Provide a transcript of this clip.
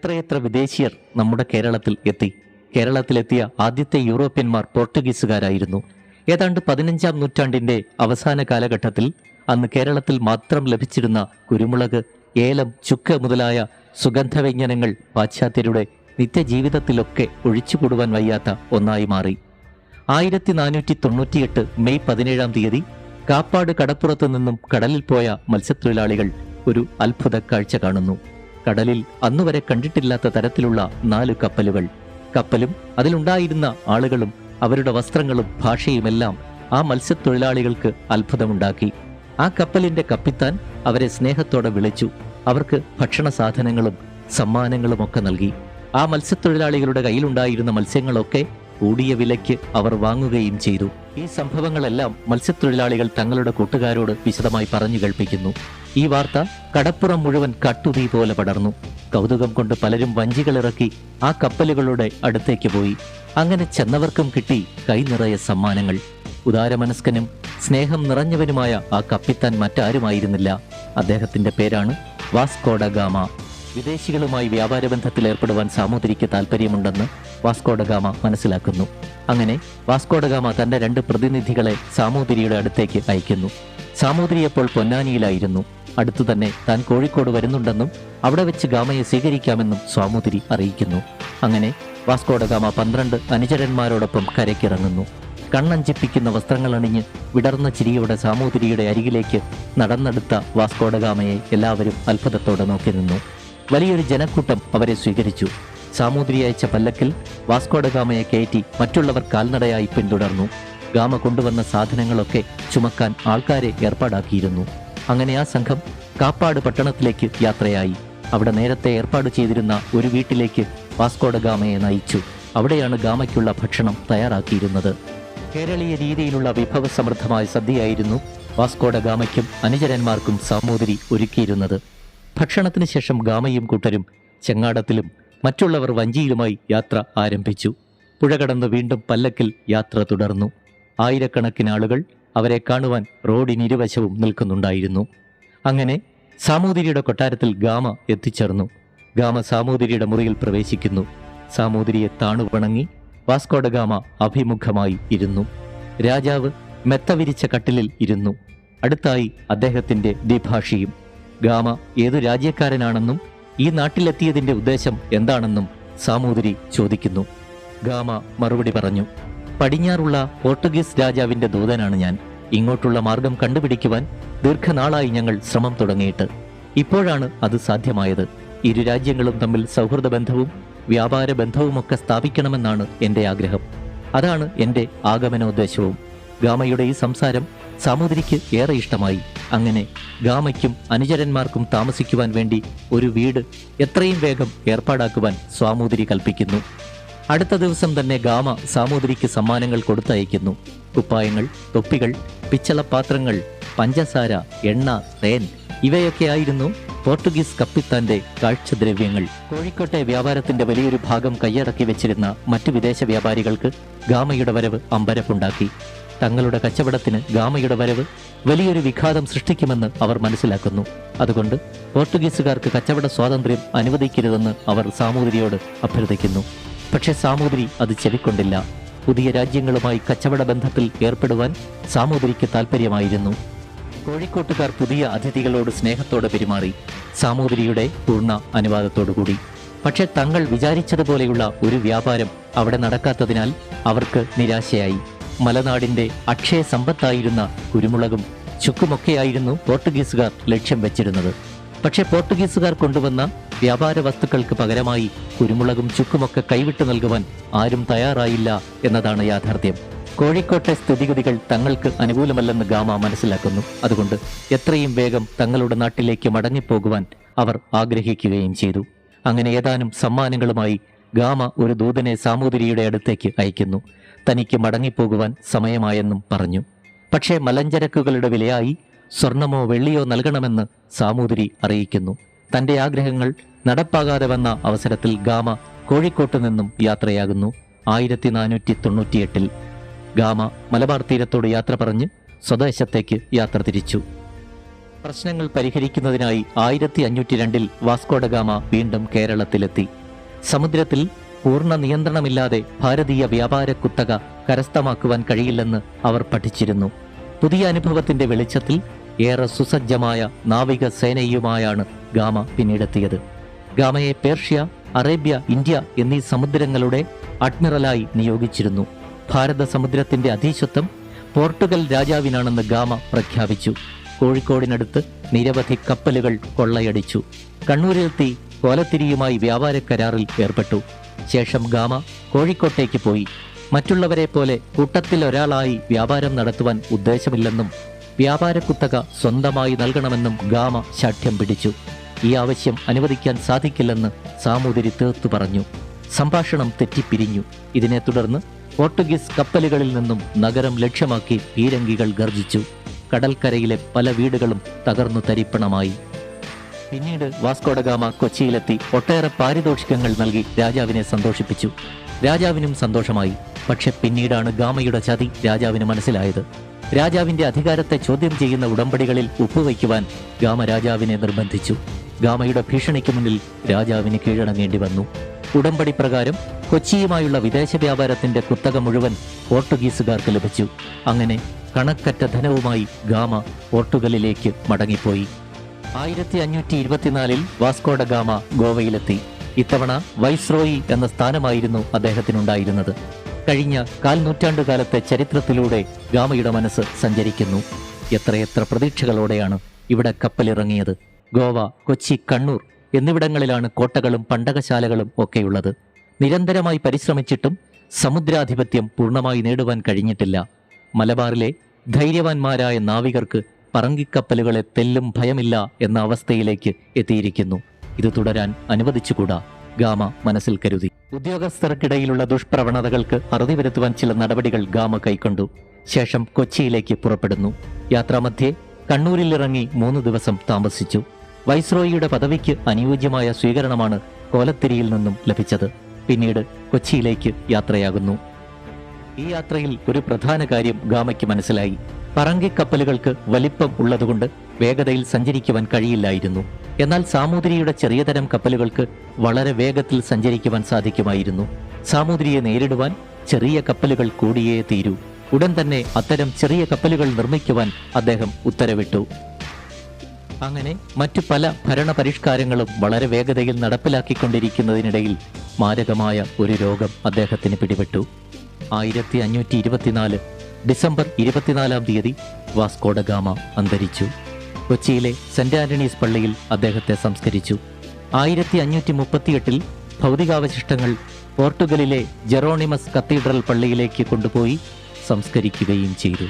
എത്രയെത്ര വിദേശീയർ നമ്മുടെ കേരളത്തിൽ എത്തി? കേരളത്തിലെത്തിയ ആദ്യത്തെ യൂറോപ്യന്മാർ പോർട്ടുഗീസുകാരായിരുന്നു. ഏതാണ്ട് പതിനഞ്ചാം നൂറ്റാണ്ടിന്റെ അവസാന കാലഘട്ടത്തിൽ അന്ന് കേരളത്തിൽ മാത്രം ലഭിച്ചിരുന്ന കുരുമുളക് ഏലം ചുക്ക് മുതലായ സുഗന്ധവ്യഞ്ജനങ്ങൾ പാശ്ചാത്യരുടെ നിത്യജീവിതത്തിലൊക്കെ ഒഴിച്ചുകൂടുവാൻ വയ്യാത്ത ഒന്നായി മാറി. ആയിരത്തി നാനൂറ്റി തൊണ്ണൂറ്റിയെട്ട് മെയ് പതിനേഴാം തീയതി കാപ്പാട് കടപ്പുറത്ത് നിന്നും കടലിൽ പോയ മത്സ്യത്തൊഴിലാളികൾ ഒരു അത്ഭുത കാഴ്ച കാണുന്നു. കടലിൽ അന്നുവരെ കണ്ടിട്ടില്ലാത്ത തരത്തിലുള്ള നാല് കപ്പലുകൾ. കപ്പലും അതിലുണ്ടായിരുന്ന ആളുകളും അവരുടെ വസ്ത്രങ്ങളും ഭാഷയുമെല്ലാം ആ മത്സ്യത്തൊഴിലാളികൾക്ക് അത്ഭുതമുണ്ടാക്കി. ആ കപ്പലിന്റെ കപ്പിത്താൻ അവരെ സ്നേഹത്തോടെ വിളിച്ചു. അവർക്ക് ഭക്ഷണ സാധനങ്ങളും സമ്മാനങ്ങളും ഒക്കെ നൽകി. ആ മത്സ്യത്തൊഴിലാളികളുടെ കയ്യിലുണ്ടായിരുന്ന മത്സ്യങ്ങളൊക്കെ കൂടിയ വിലയ്ക്ക് അവർ വാങ്ങുകയും ചെയ്തു. ഈ സംഭവങ്ങളെല്ലാം മത്സ്യത്തൊഴിലാളികൾ തങ്ങളുടെ കൂട്ടുകാരോട് വിശദമായി പറഞ്ഞു കേൾപ്പിക്കുന്നു. ഈ വാർത്ത കടപ്പുറം മുഴുവൻ കട്ടുതീ പോലെ പടർന്നു. കൗതുകം കൊണ്ട് പലരും വഞ്ചികളിറക്കി ആ കപ്പലുകളുടെ അടുത്തേക്ക് പോയി. അങ്ങനെ ചെന്നവർക്കും കിട്ടി കൈനിറയെ സമ്മാനങ്ങൾ. ഉദാരമനസ്കനും സ്നേഹം നിറഞ്ഞവനുമായ ആ കപ്പിത്താൻ മറ്റാരുമായിരുന്നില്ല. അദ്ദേഹത്തിന്റെ പേരാണ് വാസ്കോഡ ഗാമ. വിദേശികളുമായി വ്യാപാര ബന്ധത്തിൽ ഏർപ്പെടുവാൻ സാമൂതിരിക്ക് താല്പര്യമുണ്ടെന്ന് വാസ്കോഡഗാമ മനസ്സിലാക്കുന്നു. അങ്ങനെ വാസ്കോഡഗാമ തന്റെ രണ്ട് പ്രതിനിധികളെ സാമൂതിരിയുടെ അടുത്തേക്ക് അയക്കുന്നു. സാമൂതിരി അപ്പോൾ പൊന്നാനിയിലായിരുന്നു. അടുത്തു തന്നെ താൻ കോഴിക്കോട് വരുന്നുണ്ടെന്നും അവിടെ വെച്ച് ഗാമയെ സ്വീകരിക്കാമെന്നും സാമൂതിരി അറിയിക്കുന്നു. അങ്ങനെ വാസ്കോഡഗാമ പന്ത്രണ്ട് അനുചരന്മാരോടൊപ്പം കരയ്ക്കിറങ്ങുന്നു. കണ്ണഞ്ചിപ്പിക്കുന്ന വസ്ത്രങ്ങൾ അണിഞ്ഞ് വിടർന്ന ചിരിയോടെ സാമൂതിരിയുടെ അരികിലേക്ക് നടന്നെടുത്ത വാസ്കോഡഗാമയെ എല്ലാവരും അത്ഭുതത്തോടെ നോക്കി നിന്നു. വലിയൊരു ജനക്കൂട്ടം അവരെ സ്വീകരിച്ചു. സാമൂതിരി അയച്ച വാസ്കോഡ ഗാമയെ കയറ്റി മറ്റുള്ളവർ കാൽനടയായി പിന്തുടർന്നു. ഗാമ കൊണ്ടുവന്ന സാധനങ്ങളൊക്കെ ചുമക്കാൻ ആൾക്കാരെ ഏർപ്പാടാക്കിയിരുന്നു. അങ്ങനെ ആ സംഘം കാപ്പാട് പട്ടണത്തിലേക്ക് യാത്രയായി. അവിടെ നേരത്തെ ഏർപ്പാട് ചെയ്തിരുന്ന ഒരു വീട്ടിലേക്ക് വാസ്കോഡ ഗാമയെ നയിച്ചു. അവിടെയാണ് ഗാമയ്ക്കുള്ള ഭക്ഷണം തയ്യാറാക്കിയിരുന്നത്. കേരളീയ രീതിയിലുള്ള വിഭവസമൃദ്ധമായ സദ്യയായിരുന്നു വാസ്കോഡ വാസ്കോഡഗാമയ്ക്കും അനുചരന്മാർക്കും സാമൂതിരി ഒരുക്കിയിരുന്നത്. ഭക്ഷണത്തിന് ശേഷം ഗാമയും കൂട്ടരും ചെങ്ങാടത്തിലും മറ്റുള്ളവർ വഞ്ചിയിലുമായി യാത്ര ആരംഭിച്ചു. പുഴ കടന്ന് വീണ്ടും പല്ലക്കിൽ യാത്ര തുടർന്നു. ആയിരക്കണക്കിന് ആളുകൾ അവരെ കാണുവാൻ റോഡിനിരുവശവും നിൽക്കുന്നുണ്ടായിരുന്നു. അങ്ങനെ സാമൂതിരിയുടെ കൊട്ടാരത്തിൽ ഗാമ എത്തിച്ചേർന്നു. ഗാമ സാമൂതിരിയുടെ മുറിയിൽ പ്രവേശിക്കുന്നു. സാമൂതിരിയെ താണു വണങ്ങി വാസ്കോഡ ഗാമ അഭിമുഖമായി ഇരുന്നു. രാജാവ് മെത്തവിരിച്ച കട്ടിലിൽ ഇരുന്നു. അടുത്തായി അദ്ദേഹത്തിന്റെ ദ്വിഭാഷിയും. ഗാമ ഏതു രാജ്യക്കാരനാണെന്നും ഈ നാട്ടിലെത്തിയതിന്റെ ഉദ്ദേശം എന്താണെന്നും സാമൂതിരി ചോദിക്കുന്നു. ഗാമ മറുപടി പറഞ്ഞു പടിഞ്ഞാറുള്ള പോർട്ടുഗീസ് രാജാവിന്റെ ദൂതനാണ് ഞാൻ. ഇങ്ങോട്ടുള്ള മാർഗം കണ്ടുപിടിക്കുവാൻ ദീർഘനാളായി ഞങ്ങൾ ശ്രമം തുടങ്ങിയിട്ട്. ഇപ്പോഴാണ് അത് സാധ്യമായത്. ഇരു രാജ്യങ്ങളും തമ്മിൽ സൗഹൃദ ബന്ധവും വ്യാപാര ബന്ധവുമൊക്കെ സ്ഥാപിക്കണമെന്നാണ് എന്റെ ആഗ്രഹം. അതാണ് എന്റെ ആഗമനോദ്ദേശവും. ഗാമയുടെ ഈ സംസാരം സാമൂതിരിക്ക് ഏറെ ഇഷ്ടമായി. അങ്ങനെ ഗാമയ്ക്കും അനുചരന്മാർക്കും താമസിക്കുവാൻ വേണ്ടി ഒരു വീട് എത്രയും വേഗം ഏർപ്പാടാക്കുവാൻ സ്വാമൂതിരി കൽപ്പിക്കുന്നു. അടുത്ത ദിവസം തന്നെ ഗാമ സാമൂതിരിക്ക് സമ്മാനങ്ങൾ കൊടുത്തയക്കുന്നു. കുപ്പായങ്ങൾ തൊപ്പികൾ പിച്ചളപാത്രങ്ങൾ പഞ്ചസാര എണ്ണ തേൻ ഇവയൊക്കെയായിരുന്നു പോർട്ടുഗീസ് കപ്പിത്താന്റെ കാഴ്ചദ്രവ്യങ്ങൾ. കോഴിക്കോട്ടെ വ്യാപാരത്തിന്റെ വലിയൊരു ഭാഗം കൈയടക്കി വെച്ചിരുന്ന മറ്റു വിദേശ വ്യാപാരികൾക്ക് ഗാമയുടെ വരവ് അമ്പരപ്പുണ്ടാക്കി. തങ്ങളുടെ കച്ചവടത്തിന് ഗാമയുടെ വരവ് വലിയൊരു വിഘാതം സൃഷ്ടിക്കുമെന്ന് അവർ മനസ്സിലാക്കുന്നു. അതുകൊണ്ട് പോർട്ടുഗീസുകാർക്ക് കച്ചവട സ്വാതന്ത്ര്യം അനുവദിക്കരുതെന്ന് അവർ സാമൂതിരിയോട് അഭ്യർത്ഥിക്കുന്നു. പക്ഷേ സാമൂതിരി അത് ചെവിക്കൊണ്ടില്ല. പുതിയ രാജ്യങ്ങളുമായി കച്ചവട ബന്ധത്തിൽ ഏർപ്പെടുവാൻ സാമൂതിരിക്ക് താല്പര്യമായിരുന്നു കോഴിക്കോട്ടുകാർ പുതിയ അതിഥികളോട് സ്നേഹത്തോടെ പെരുമാറി. സാമൂതിരിയുടെ പൂർണ അനുവാദത്തോടുകൂടി. പക്ഷെ തങ്ങൾ വിചാരിച്ചതുപോലെയുള്ള ഒരു വ്യാപാരം അവിടെ നടക്കാത്തതിനാൽ അവർക്ക് നിരാശയായി. മലനാടിന്റെ അക്ഷയ സമ്പത്തായിരുന്ന കുരുമുളകും ചുക്കുമൊക്കെയായിരുന്നു പോർട്ടുഗീസുകാർ ലക്ഷ്യം വെച്ചിരുന്നത്. പക്ഷേ പോർട്ടുഗീസുകാർ കൊണ്ടുവന്ന വ്യാപാര വസ്തുക്കൾക്ക് പകരമായി കുരുമുളകും ചുക്കുമൊക്കെ കൈവിട്ടു നൽകുവാൻ ആരും തയ്യാറായില്ല എന്നതാണ് യാഥാർത്ഥ്യം. കോഴിക്കോട്ടെ സ്ഥിതിഗതികൾ തങ്ങൾക്ക് അനുകൂലമല്ലെന്ന് ഗാമ മനസ്സിലാക്കുന്നു. അതുകൊണ്ട് എത്രയും വേഗം തങ്ങളുടെ നാട്ടിലേക്ക് മടങ്ങിപ്പോകുവാൻ അവർ ആഗ്രഹിക്കുകയും ചെയ്തു. അങ്ങനെ ഏതാനും സമ്മാനങ്ങളുമായി ഗാമ ഒരു ദൂതനെ സാമൂതിരിയുടെ അടുത്തേക്ക് അയക്കുന്നു. തനിക്ക് മടങ്ങിപ്പോകുവാൻ സമയമായെന്നും പറഞ്ഞു. പക്ഷേ മലഞ്ചരക്കുകളുടെ വിലയായി സ്വർണമോ വെള്ളിയോ നൽകണമെന്ന് സാമൂതിരി അറിയിക്കുന്നു. തന്റെ ആഗ്രഹങ്ങൾ നടപ്പാകാതെ വന്ന അവസരത്തിൽ ഗാമ കോഴിക്കോട്ട് നിന്നും യാത്രയാകുന്നു. ആയിരത്തി നാനൂറ്റി തൊണ്ണൂറ്റിയെട്ടിൽ ഗാമ മലബാർ തീരത്തോട് യാത്ര പറഞ്ഞ് സ്വദേശത്തേക്ക് യാത്ര തിരിച്ചു. പ്രശ്നങ്ങൾ പരിഹരിക്കുന്നതിനായി ആയിരത്തി അഞ്ഞൂറ്റി രണ്ടിൽ വാസ്കോഡഗാമ വീണ്ടും കേരളത്തിലെത്തി. സമുദ്രത്തിൽ പൂർണ നിയന്ത്രണമില്ലാതെ ഭാരതീയ വ്യാപാര കുത്തക കരസ്ഥമാക്കുവാൻ കഴിയില്ലെന്ന് അവർ പഠിച്ചിരുന്നു. പുതിയ അനുഭവത്തിന്റെ വെളിച്ചത്തിൽ ഏറെ സുസജ്ജമായ നാവിക സേനയുമായാണ് ഗാമ പിന്നീടെത്തിയത്. ഗാമയെ പേർഷ്യ അറേബ്യ ഇന്ത്യ എന്നീ സമുദ്രങ്ങളുടെ അഡ്മിറലായി നിയോഗിച്ചിരുന്നു. ഭാരത സമുദ്രത്തിന്റെ അധീശത്വം പോർട്ടുഗൽ രാജാവിനാണെന്ന് ഗാമ പ്രഖ്യാപിച്ചു. കോഴിക്കോടിനടുത്ത് നിരവധി കപ്പലുകൾ കൊള്ളയടിച്ചു. കണ്ണൂരിലെത്തി കോലത്തിരിയുമായി വ്യാപാര കരാറിൽ ഏർപ്പെട്ടു. ശേഷം ഗാമ കോഴിക്കോട്ടേക്ക് പോയി. മറ്റുള്ളവരെ പോലെ കൂട്ടത്തിൽ ഒരാളായി വ്യാപാരം നടത്തുവാൻ ഉദ്ദേശമില്ലെന്നും വ്യാപാര കുത്തക സ്വന്തമായി നൽകണമെന്നും ഗാമ ശാഠ്യം പിടിച്ചു. ഈ ആവശ്യം അനുവദിക്കാൻ സാധിക്കില്ലെന്ന് സാമൂതിരി തീർത്തു പറഞ്ഞു. സംഭാഷണം തെറ്റിപ്പിരിഞ്ഞു. ഇതിനെ തുടർന്ന് പോർട്ടുഗീസ് കപ്പലുകളിൽ നിന്നും നഗരം ലക്ഷ്യമാക്കി പീരങ്കികൾ ഗർജിച്ചു. കടൽക്കരയിലെ പല വീടുകളും തകർന്നു തരിപ്പണമായി. പിന്നീട് വാസ്കോഡഗാമ കൊച്ചിയിലെത്തി ഒട്ടേറെ പാരിതോഷികങ്ങൾ നൽകി രാജാവിനെ സന്തോഷിപ്പിച്ചു. രാജാവിനും സന്തോഷമായി. പക്ഷെ പിന്നീടാണ് ഗാമയുടെ ചതി രാജാവിന് മനസ്സിലായത്. രാജാവിന്റെ അധികാരത്തെ ചോദ്യം ചെയ്യുന്ന ഉടമ്പടികളിൽ ഒപ്പുവയ്ക്കുവാൻ ഗാമ രാജാവിനെ നിർബന്ധിച്ചു. ഗാമയുടെ ഭീഷണിക്ക് മുന്നിൽ രാജാവിന് കീഴടങ്ങേണ്ടി വന്നു. ഉടമ്പടി പ്രകാരം കൊച്ചിയുമായുള്ള വിദേശ വ്യാപാരത്തിന്റെ കുത്തക മുഴുവൻ പോർട്ടുഗീസുകാർക്ക് ലഭിച്ചു. അങ്ങനെ കണക്കറ്റ ധനവുമായി ഗാമ പോർട്ടുഗലിലേക്ക് മടങ്ങിപ്പോയി. ആയിരത്തി അഞ്ഞൂറ്റി ഇരുപത്തിനാലിൽ വാസ്കോഡ ഗാമ ഗോവയിലെത്തി. ഇത്തവണ വൈസ്രോയി എന്ന സ്ഥാനമായിരുന്നു അദ്ദേഹത്തിനുണ്ടായിരുന്നത്. കഴിഞ്ഞ കാൽ നൂറ്റാണ്ടുകാലത്തെ ചരിത്രത്തിലൂടെ ഗാമയുടെ മനസ്സ് സഞ്ചരിക്കുന്നു. എത്രയെത്ര പ്രതീക്ഷകളോടെയാണ് ഇവിടെ കപ്പലിറങ്ങിയത്. ഗോവ കൊച്ചി കണ്ണൂർ എന്നിവിടങ്ങളിലാണ് കോട്ടകളും പണ്ടകശാലകളും ഒക്കെയുള്ളത്. നിരന്തരമായി പരിശ്രമിച്ചിട്ടും സമുദ്രാധിപത്യം പൂർണമായി നേടുവാൻ കഴിഞ്ഞിട്ടില്ല. മലബാറിലെ ധൈര്യവാന്മാരായ നാവികർക്ക് പറങ്കിക്കപ്പലുകളെ തെല്ലും ഭയമില്ല എന്ന അവസ്ഥയിലേക്ക് എത്തിയിരിക്കുന്നു. ഇത് തുടരാൻ അനുവദിച്ചുകൂടാ? ഗാമ മനസ്സിൽ കരുതി. ഉദ്യോഗസ്ഥർക്കിടയിലുള്ള ദുഷ്പ്രവണതകൾക്ക് അറുതി വരുത്തുവാൻ ചില നടപടികൾ ഗാമ കൈക്കൊണ്ടു. ശേഷം കൊച്ചിയിലേക്ക് പുറപ്പെടുന്നു. യാത്രാമധ്യേ കണ്ണൂരിലിറങ്ങി മൂന്ന് ദിവസം താമസിച്ചു. വൈസ്രോയിയുടെ പദവിക്ക് അനുയോജ്യമായ സ്വീകരണമാണ് കോലത്തിരിയിൽ നിന്നും ലഭിച്ചത്. പിന്നീട് കൊച്ചിയിലേക്ക് യാത്രയാകുന്നു. ഈ യാത്രയിൽ ഒരു പ്രധാന കാര്യം ഗാമയ്ക്ക് മനസ്സിലായി. പറങ്കിക്കപ്പലുകൾക്ക് വലിപ്പം ഉള്ളതുകൊണ്ട് വേഗതയിൽ സഞ്ചരിക്കുവാൻ കഴിയില്ലായിരുന്നു. എന്നാൽ സാമൂതിരിയുടെ ചെറിയ തരം കപ്പലുകൾക്ക് വളരെ വേഗത്തിൽ സഞ്ചരിക്കുവാൻ സാധിക്കുമായിരുന്നു. സാമൂതിരിയെ നേരിടുവാൻ ചെറിയ കപ്പലുകൾ കൂടിയേ തീരൂ. ഉടൻ തന്നെ അത്തരം ചെറിയ കപ്പലുകൾ നിർമ്മിക്കുവാൻ അദ്ദേഹം ഉത്തരവിട്ടു. അങ്ങനെ മറ്റു പല ഭരണ പരിഷ്കാരങ്ങളും വളരെ വേഗതയിൽ നടപ്പിലാക്കിക്കൊണ്ടിരിക്കുന്നതിനിടയിൽ മാരകമായ ഒരു രോഗം അദ്ദേഹത്തിന് പിടിപെട്ടു. ആയിരത്തി അഞ്ഞൂറ്റി ഇരുപത്തിനാല് ഡിസംബർ ഇരുപത്തിനാലാം തീയതി വാസ്കോഡഗാമ അന്തരിച്ചു. കൊച്ചിയിലെ സെന്റ് ആന്റണീസ് പള്ളിയിൽ അദ്ദേഹത്തെ സംസ്കരിച്ചു. ആയിരത്തി അഞ്ഞൂറ്റി മുപ്പത്തിയെട്ടിൽ ഭൗതികാവശിഷ്ടങ്ങൾ പോർട്ടുഗലിലെ ജെറോണിമസ് കത്തീഡ്രൽ പള്ളിയിലേക്ക് കൊണ്ടുപോയി സംസ്കരിക്കുകയും ചെയ്തു.